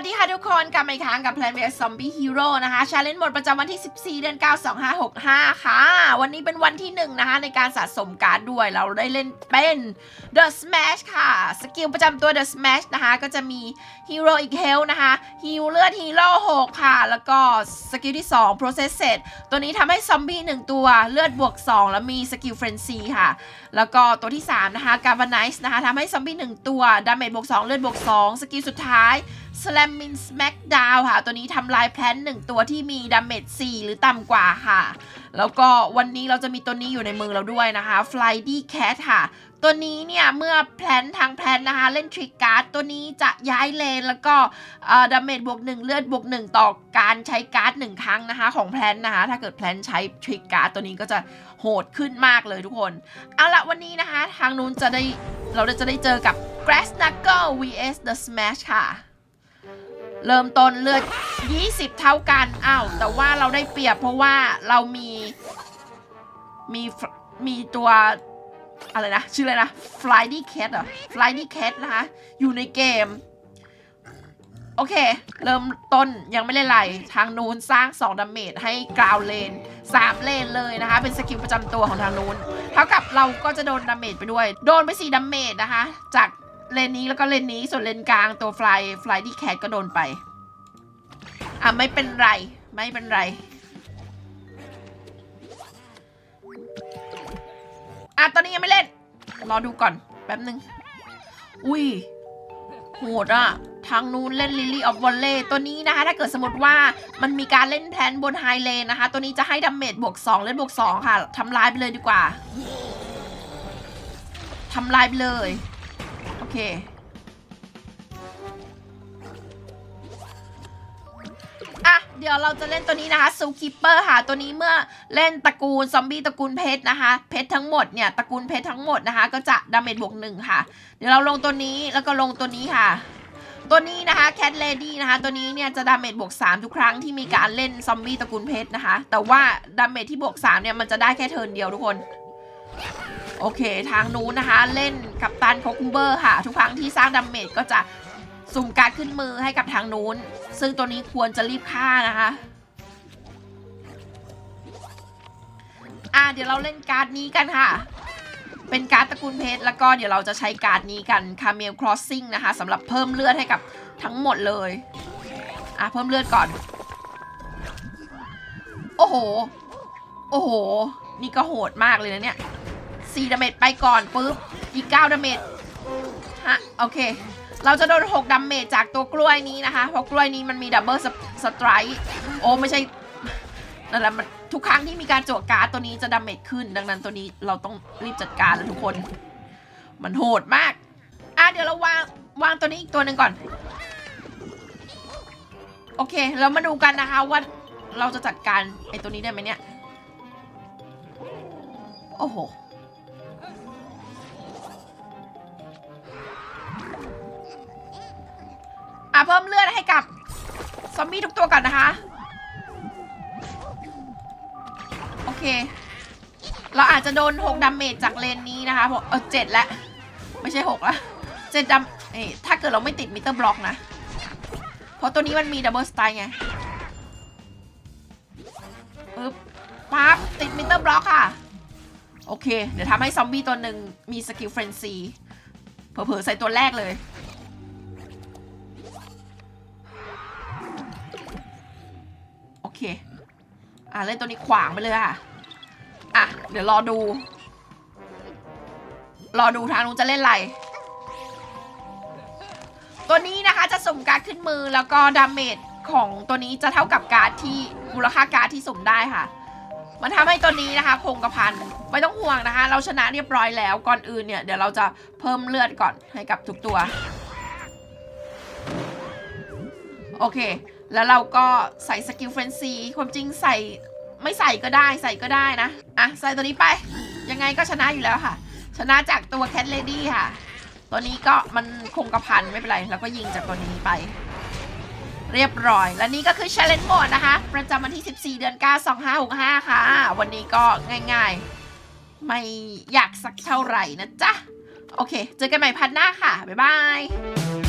สดีค่ะทุกคนกลับมาอีกครั้งกับ Plan vs Zombie Hero นะคะชาเลนจ์หมดประจำวันที่ 14 เดือน 9 2565 ค่ะ วันนี้เป็นวันที่ 1 นะคะ ในการสะสมการ์ดด้วยเราได้เล่นเป็น The Smash ค่ะ สกิลประจำตัว The Smash นะคะ ก็จะมี Heroic Health นะคะฮิลเลือดฮีโร่6ค่ะ แล้วก็สกิลที่ 2 Process Set ตัวนี้ทำให้ซอมบี้ 1 ตัวเลือดบวก 2 แล้วมีสกิล Frenzy ค่ะ แล้วก็ตัวที่ 3 นะคะ Galvanize นะคะทำให้ซอมบี้ 1 ตัวดาเมจบวก 2 เลือดบวก 2 สกิลสุดท้าย Slamming Smackdown ค่ะ ตัวนี้ทำลายแพลนหนึ่งตัวที่มีดาเมจ4หรือต่ำกว่าค่ะ แล้วก็วันนี้เราจะมีตัวนี้อยู่ในมือเราด้วยนะคะ Flydy Cat ค่ะ ตัวนี้เนี่ย เมื่อแพลนทางแพลนนะคะ เล่นทริกการ์ดตัวนี้จะย้ายเลน แล้วก็ดาเมจบวก1เลือดบวก1ต่อการใช้การ์ด1ครั้งนะคะ ของแพลนนะคะ ถ้าเกิดแพลนใช้ทริกการ์ดตัวนี้ก็จะโหดขึ้นมากเลยทุกคน เอาละวันนี้นะคะ ทางนู้นจะได้เราจะได้เจอกับ Grass Knuckle vs The Smash ค่ะ เริ่มต้นเลือด 20 เท่ากันอ้าวแต่ว่าเราได้เปรียบเพราะว่าเรามีมีมีตัวอะไรนะ ชื่ออะไรนะ Flydy Cat เหรอ Flydy Cat นะคะ อยู่ในเกม โอเค เริ่มต้นยังไม่เล่นไร ทางนู้นสร้าง 2ดาเมจให้กราวเลน 3 เลนเลยนะคะ เป็นสกิลประจำตัวของทางนู้น เท่ากับเราก็จะโดนดาเมจไปด้วย โดนไป 4ดาเมจนะคะ จาก เลนนี้แล้วก็เลนนี้ส่วนเลนกลางตัวฟลายฟลายที่แคทก็โดนไปอะไม่เป็นไรไม่เป็นไรอะตอนนี้ยังไม่เล่น รอดูก่อนแป๊บนึง อุ้ยโหดอะทางนู้นเล่นลิลี่ออฟวอลเล่ตัวนี้นะคะ ถ้าเกิดสมมติว่ามันมีการเล่นแพลนบนไฮเลนนะคะ ตัวนี้จะให้ดาเมจบวก 2 เล่นบวก 2 ค่ะทำลายไปเลยดีกว่าทำลายไปเลย เค อะ เดี๋ยวเราจะเล่นตัวนี้นะคะซูคิปเปอร์ค่ะ ตัวนี้เมื่อเล่นตระกูลซอมบี้ตระกูลเพชรนะคะ เพชรทั้งหมดเนี่ยตระกูลเพชรทั้งหมดนะคะ ก็จะดาเมจบวกหนึ่งค่ะ เดี๋ยวเราลงตัวนี้แล้วก็ลงตัวนี้ค่ะตัวนี้นะคะแคทเลดี้นะคะ ตัวนี้เนี่ยจะดาเมจบวก 3 ทุกครั้งที่มีการเล่นซอมบี้ตระกูลเพชรนะคะ แต่ว่าดาเมจที่บวก 3 เนี่ย มันจะได้แค่เทิร์นเดียวทุกคน โอเค ทางนู้นนะคะ เล่นกับตันโคคุมเบอร์ค่ะ ทุกครั้งที่สร้างดาเมจก็จะสุ่มการขึ้นมือให้กับทางนู้น ซึ่งตัวนี้ควรจะรีบฆ่านะคะ อะเดี๋ยวเราเล่นการ์ดนี้กันค่ะ เป็นการ์ดตระกูลเพชรแล้วก็เดี๋ยวเราจะใช้การ์ดนี้กันคาเมลครอสซิ่งนะคะสำหรับเพิ่มเลือดให้กับทั้งหมดเลย อะเพิ่มเลือดก่อน โอ้โห โอ้โห นี่ก็โหดมากเลยนะเนี่ย สี่ดาเมจไปก่อนปุ๊บอีกเก้าดาเมจฮะโอเค เราจะโดน6ดาเมจจากตัวกล้วยนี้นะคะเพราะกล้วยนี้มันมีดับเบิลสไตร์ โอ้ไม่ใช่นั่นแหละมันทุกครั้งที่มีการโจวการ์ดตัวนี้จะดาเมจขึ้น ดังนั้นตัวนี้เราต้องรีบจัดการแล้วทุกคน มันโหดมาก อะเดี๋ยวเราวางวางตัวนี้อีกตัวหนึ่งก่อน โอเค เรามาดูกันนะคะว่าเราจะจัดการไอ้ตัวนี้ได้ไหมเนี่ย โอ้โห เพิ่มเลือดให้กับซอมบี้ทุกตัวก่อนนะคะ โอเค เราอาจจะโดน 6ดาเมจจากเลนนี้นะคะผมเออเจ็ดล้วไม่ใช่6ละเจ็ดดาเอ้ถ้าเกิดเราไม่ติดมิเตอร์บล็อกนะ เพราะตัวนี้มันมีดับเบิลสไตล์ไงปึ๊บปั๊บติดมิเตอร์บล็อกค่ะ โอเค เดี๋ยวทำให้ซอมบี้ตัวหนึ่งมีสกิลเฟรนซีเผลอๆใส่ตัวแรกเลย เค อะเล่นตัวนี้ขวางไปเลยค่ะ อะ เดี๋ยวรอดู รอดูทางนู้นจะเล่นอะไร ตัวนี้นะคะจะสุ่มการ์ดขึ้นมือแล้วก็ดาเมจของตัวนี้จะเท่ากับการ์ดที่มูลค่าการ์ดที่สุ่มได้ค่ะ มันทำให้ตัวนี้นะคะ คงกระพันไม่ต้องห่วงนะคะ เราชนะเรียบร้อยแล้วก่อนอื่นเนี่ย เดี๋ยวเราจะเพิ่มเลือดก่อนให้กับทุกตัว โอเค แล้วเราก็ใส่สกิลเฟรนซีความจริงใส่ไม่ใส่ก็ได้ใส่ก็ได้นะ อะ ใส่ตัวนี้ไป ยังไงก็ชนะอยู่แล้วค่ะ ชนะจากตัวแคทเลดี้ค่ะ ตัวนี้ก็มันคงกระพันไม่เป็นไร แล้วก็ยิงจากตัวนี้ไป เรียบร้อย และนี่ก็คือ Challenge Mode นะคะ ประจำวันที่ 14 เดือน 9 2565 ค่ะ วันนี้ก็ง่ายๆ ไม่อยากสักเท่าไหร่นะจ๊ะ โอเค เจอกันใหม่พันหน้าค่ะ บ๊ายบาย